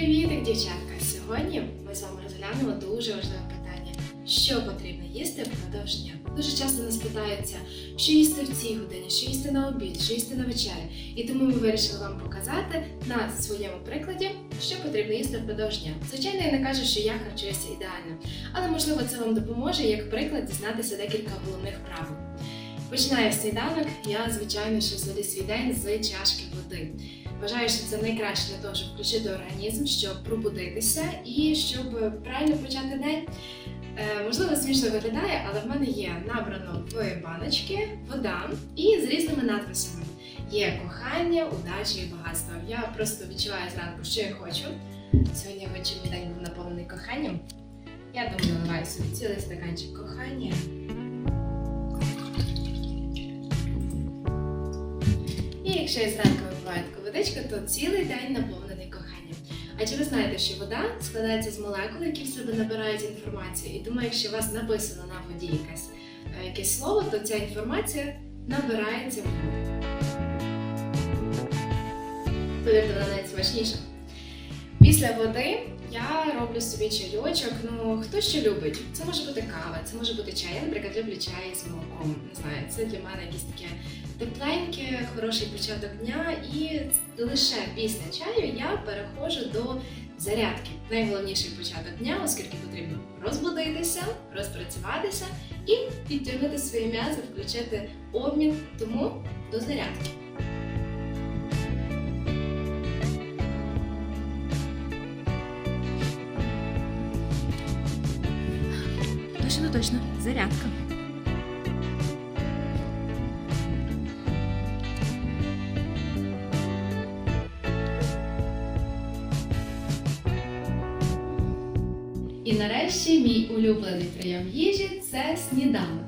Привіт, дівчатка! Сьогодні ми з вами розглянемо дуже важливе питання: що потрібно їсти впродовж дня. Дуже часто нас питаються, що їсти в цій годині, що їсти на обід, що їсти на вечерю. І тому ми вирішили вам показати на своєму прикладі, що потрібно їсти впродовж дня. Звичайно, я не кажу, що я харчуюся ідеально, але можливо це вам допоможе як приклад дізнатися декілька головних правил. Починаю сніданок, я звичайно що взагалі свій день з чашки води. Вважаю, що це найкраще для того, щоб включити організм, щоб пробудитися і щоб правильно почати день. Е, можливо, смішно виглядає, але в мене є набрано в баночки вода і з різними надписами. Є кохання, удача і багатство. Я просто відчуваю зранку, що я хочу. Сьогодні мій день був наповнений коханням. Я думаю, наливаю собі цілий стаканчик кохання. Якщо я зранку випиваю таку водичку, то цілий день наповнений коханням. А чи ви знаєте, що вода складається з молекул, які в себе набирають інформацію? І тому, якщо у вас написано на воді якесь, е, якесь слово, то ця інформація набирається в воду. Повірте, вона навіть смачніша. Після води я роблю собі чайочок. Ну хто що любить? Це може бути кава, це може бути чай. Я, наприклад, люблю чай з молоком. Не знаю, це для мене якесь таке тепленьке, хороший початок дня. І лише після чаю я переходжу до зарядки. Найголовніший початок дня, оскільки потрібно розбудитися, розпрацюватися і підтягнути свої м'язи, включити обмін. Тому до зарядки. Точно, зарядка. І нарешті мій улюблений прийом їжі це сніданок.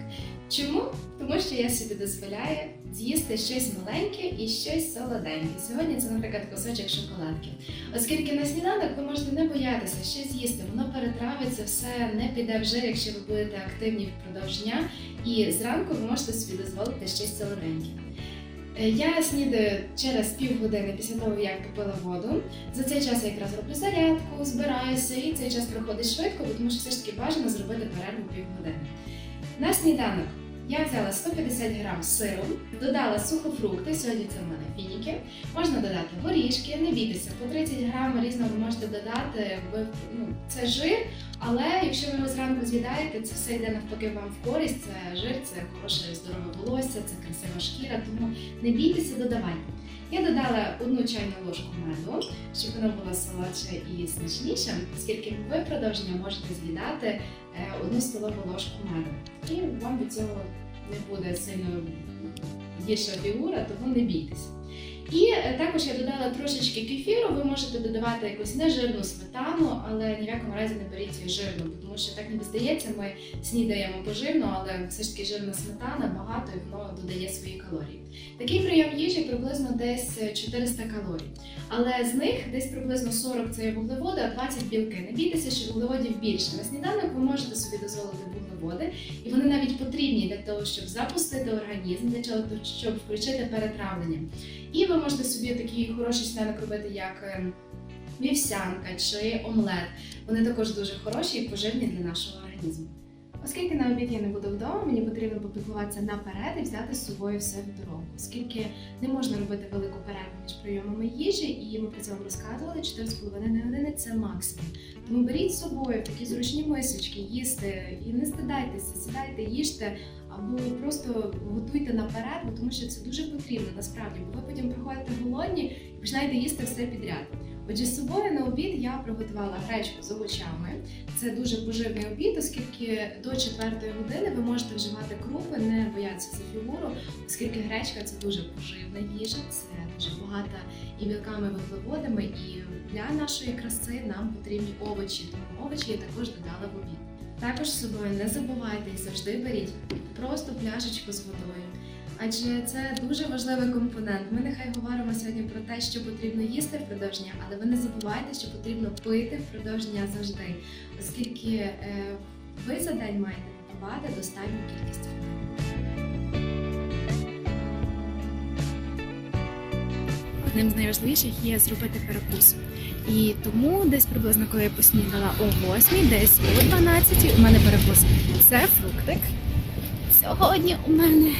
Чому? Тому що я собі дозволяю з'їсти щось маленьке і щось солоденьке. Сьогодні це, наприклад, кусочок шоколадки. Оскільки на сніданок ви можете не боятися, що з'їсти, воно перетравиться, все не піде в жир, якщо ви будете активні впродовж дня. І зранку ви можете собі дозволити щось солоденьке. Е, Я снідаю через півгодини після того, як попила воду. За цей час я якраз роблю зарядку, збираюся, і цей час проходить швидко, тому що все ж таки бажано зробити перерву півгодини. На сніданок я взяла 150 грам сиру, додала сухофрукти, сьогодні це в мене фініки. Можна додати горішки, не бійтеся, по 30 грам різного ви можете додати. Ви, ну, це жир, але якщо ви його зранку з'їдаєте, це все йде навпаки вам в користь. Це жир, це хороше здорове волосся, це красива шкіра, тому не бійтеся, додавайте. Я додала одну чайну ложку меду, щоб воно було солодше і смачніше, оскільки ви продовження можете з'їдати одну столову ложку меду. І вам від цього не буде сильно гірша фігура, тому не бійтеся. І е, також я додала трошечки кефіру. Ви можете додавати якусь нежирну сметану, але ні в якому разі не беріть жирну, тому що так ніби здається, ми снідаємо поживно, але все ж таки жирна сметана багато і воно додає свої калорії. Такий прийом їжі приблизно десь 400 калорій. Але з них десь приблизно 40 це вуглеводи, а 20 білки. Не бійтеся, що вуглеводів більше. На сніданок ви можете собі дозволити вуглеводи, і вони навіть потрібні для того, щоб запустити організм, для того, щоб включити перетравлення. І ви можете собі такий хороший сніданок робити, як ем, вівсянка чи омлет. Вони також дуже хороші і поживні для нашого організму. Оскільки на обід я не буду вдома, мені потрібно попіклуватися наперед і взяти з собою все в дорогу. Оскільки не можна робити велику перерву між прийомами їжі, і ми це вам розказували 4,5 години це максимум. Тому беріть з собою такі зручні мисочки, їсти і не стидайтеся, сідайте, їжте або просто готуйте наперед, тому що це дуже потрібно насправді, бо ви потім приходите голодні і починаєте їсти все підряд. Отже, з собою на обід я приготувала гречку з овочами. Це дуже поживний обід, оскільки до 4 години ви можете вживати крупи, не боятися за фігуру, оскільки гречка це дуже поживна їжа, це дуже багата і білками, вуглеводами. І для нашої краси нам потрібні овочі. Тому овочі я також додала в обід. Також з собою не забувайте і завжди беріть просто пляшечку з водою. Адже це дуже важливий компонент. Ми нехай говоримо сьогодні про те, що потрібно їсти впродовж дня, але ви не забувайте, що потрібно пити впродовж дня завжди, оскільки е, ви за день маєте випивати достатню кількість води. одним з найважливіших є зробити перекус. І тому десь приблизно, коли я поснідала о 8, десь о 12 у мене перекус. Це фруктик. Сьогодні у мене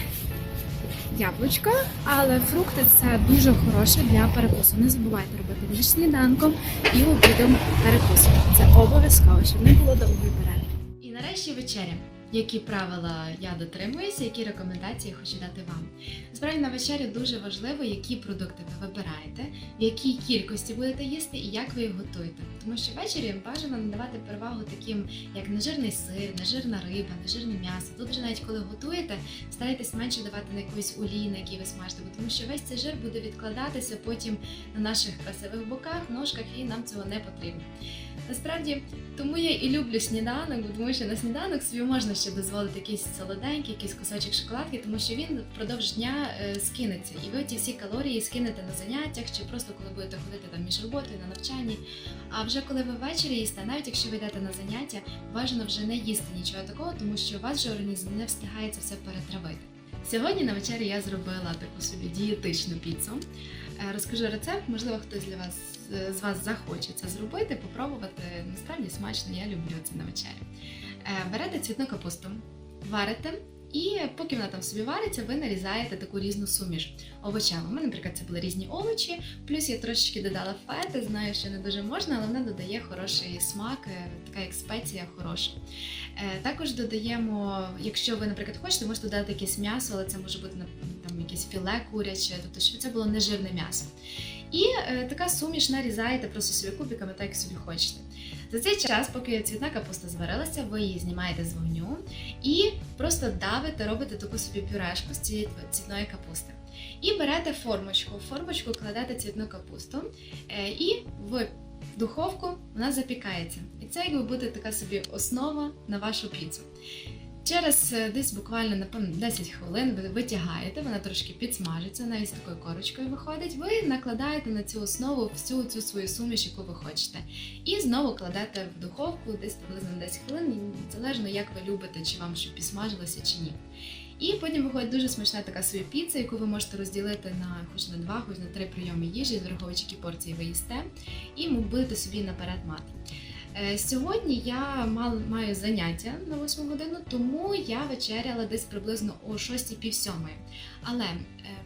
яблучко, але фрукти це дуже хороше для перекусу. Не забувайте робити між сніданком і обідом перекус. Це обов'язково, щоб не було довгої перерви. І нарешті вечеря. Які правила я дотримуюся, які рекомендації хочу дати вам. Справді на вечерю дуже важливо, які продукти ви вибираєте, в якій кількості будете їсти і як ви їх готуєте. Тому що ввечері бажано надавати перевагу таким, як нежирний сир, нежирна риба, нежирне м'ясо. Тут вже навіть коли готуєте, старайтесь менше давати на якусь олій, на якій ви смажите, тому що весь цей жир буде відкладатися потім на наших красивих боках, ножках, і нам цього не потрібно. Насправді, тому я і люблю сніданок, тому що на сніданок собі можна ще дозволити якийсь солоденький, якийсь кусочок шоколадки, тому що він впродовж дня е, скинеться, і ви ті всі калорії скинете на заняттях, чи просто коли будете ходити там між роботою на навчанні. А вже коли ви ввечері їсте, навіть якщо ви йдете на заняття, бажано вже не їсти нічого такого, тому що у вас же організм не встигає це все перетравити. Сьогодні на вечері я зробила таку собі дієтичну піцу. Е, Розкажу рецепт, можливо, хтось для вас е, з вас захоче це зробити, попробувати. Насправді смачно, я люблю це на вечері. Е, Берете цвітну капусту, варите, і поки вона там собі вариться, ви нарізаєте таку різну суміш овочами. У мене, наприклад, це були різні овочі, плюс я трошечки додала фети, знаю, що не дуже можна, але вона додає хороший смак, е, така як спеція хороша. Е, Також додаємо, якщо ви, наприклад, хочете, можете додати якесь м'ясо, але це може бути там якесь філе куряче, тобто щоб це було нежирне м'ясо. І е, така суміш нарізаєте просто собі кубиками, так як собі хочете. За цей час, поки цвітна капуста зварилася, ви її знімаєте з вогню і просто давите, робите таку собі пюрешку з цієї цвітної капусти. І берете формочку, в формочку кладете цвітну капусту е, і в духовку вона запікається. І це якби буде така собі основа на вашу піцу. Через е, десь буквально напевно 10 хвилин ви витягаєте, вона трошки підсмажиться, навіть з такою корочкою виходить. Ви накладаєте на цю основу всю цю свою суміш, яку ви хочете. І знову кладете в духовку десь приблизно 10 хвилин, залежно як ви любите, чи вам щоб підсмажилося чи ні. І потім виходить дуже смачна така собі піца, яку ви можете розділити на хоч на два, хоч на три прийоми їжі, враховуючи які порції ви їсте, і будете собі наперед мати. Е, Сьогодні я маю заняття на 8 годину, тому я вечеряла десь приблизно о 6 пів. Але е,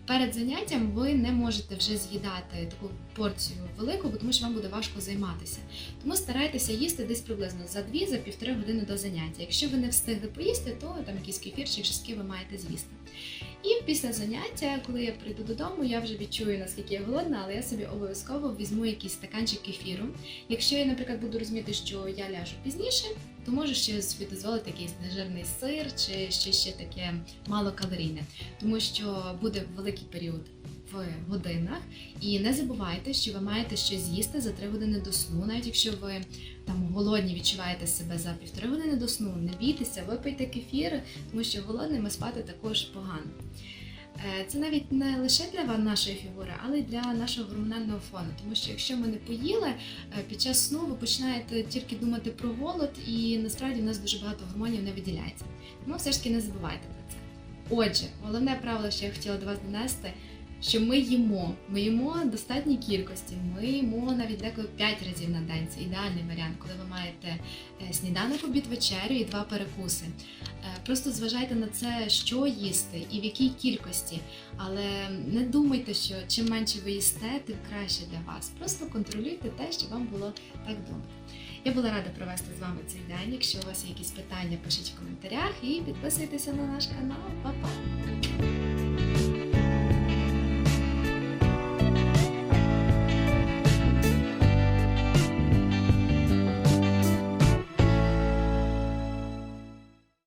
перед заняттям ви не можете вже з'їдати таку порцію велику, тому що вам буде важко займатися. Тому старайтеся їсти десь приблизно за 2 за півтори години до заняття. Якщо ви не встигли поїсти, то там якийсь кефірчик, шістки ви маєте з'їсти. І після заняття, коли я прийду додому, я вже відчую, наскільки я голодна, але я собі обов'язково візьму якийсь стаканчик кефіру. Якщо я, наприклад, буду розуміти, що я ляжу пізніше, то можу ще собі дозволити якийсь нежирний сир чи ще, ще таке малокалорійне, тому що буде великий період в годинах. І не забувайте, що ви маєте щось з'їсти за 3 години до сну, навіть якщо ви там голодні відчуваєте себе за півтори години до сну, не бійтеся, випийте кефір, тому що голодними спати також погано. Е, Це навіть не лише для нашої фігури, але й для нашого гормонального фону. Тому що якщо ми не поїли е, під час сну, ви починаєте тільки думати про голод, і насправді в нас дуже багато гормонів не виділяється. Тому все ж таки не забувайте про це. Отже, головне правило, що я хотіла до вас донести, що ми їмо. Ми їмо достатній кількості. Ми їмо навіть деколи 5 разів на день. Це ідеальний варіант, коли ви маєте е, сніданок, обід, вечерю і два перекуси. Е, Просто зважайте на це, що їсти і в якій кількості. Але не думайте, що чим менше ви їсте, тим краще для вас. Просто контролюйте те, щоб вам було так добре. Я була рада провести з вами цей день. Якщо у вас є якісь питання, пишіть в коментарях і підписуйтеся на наш канал. Па-па!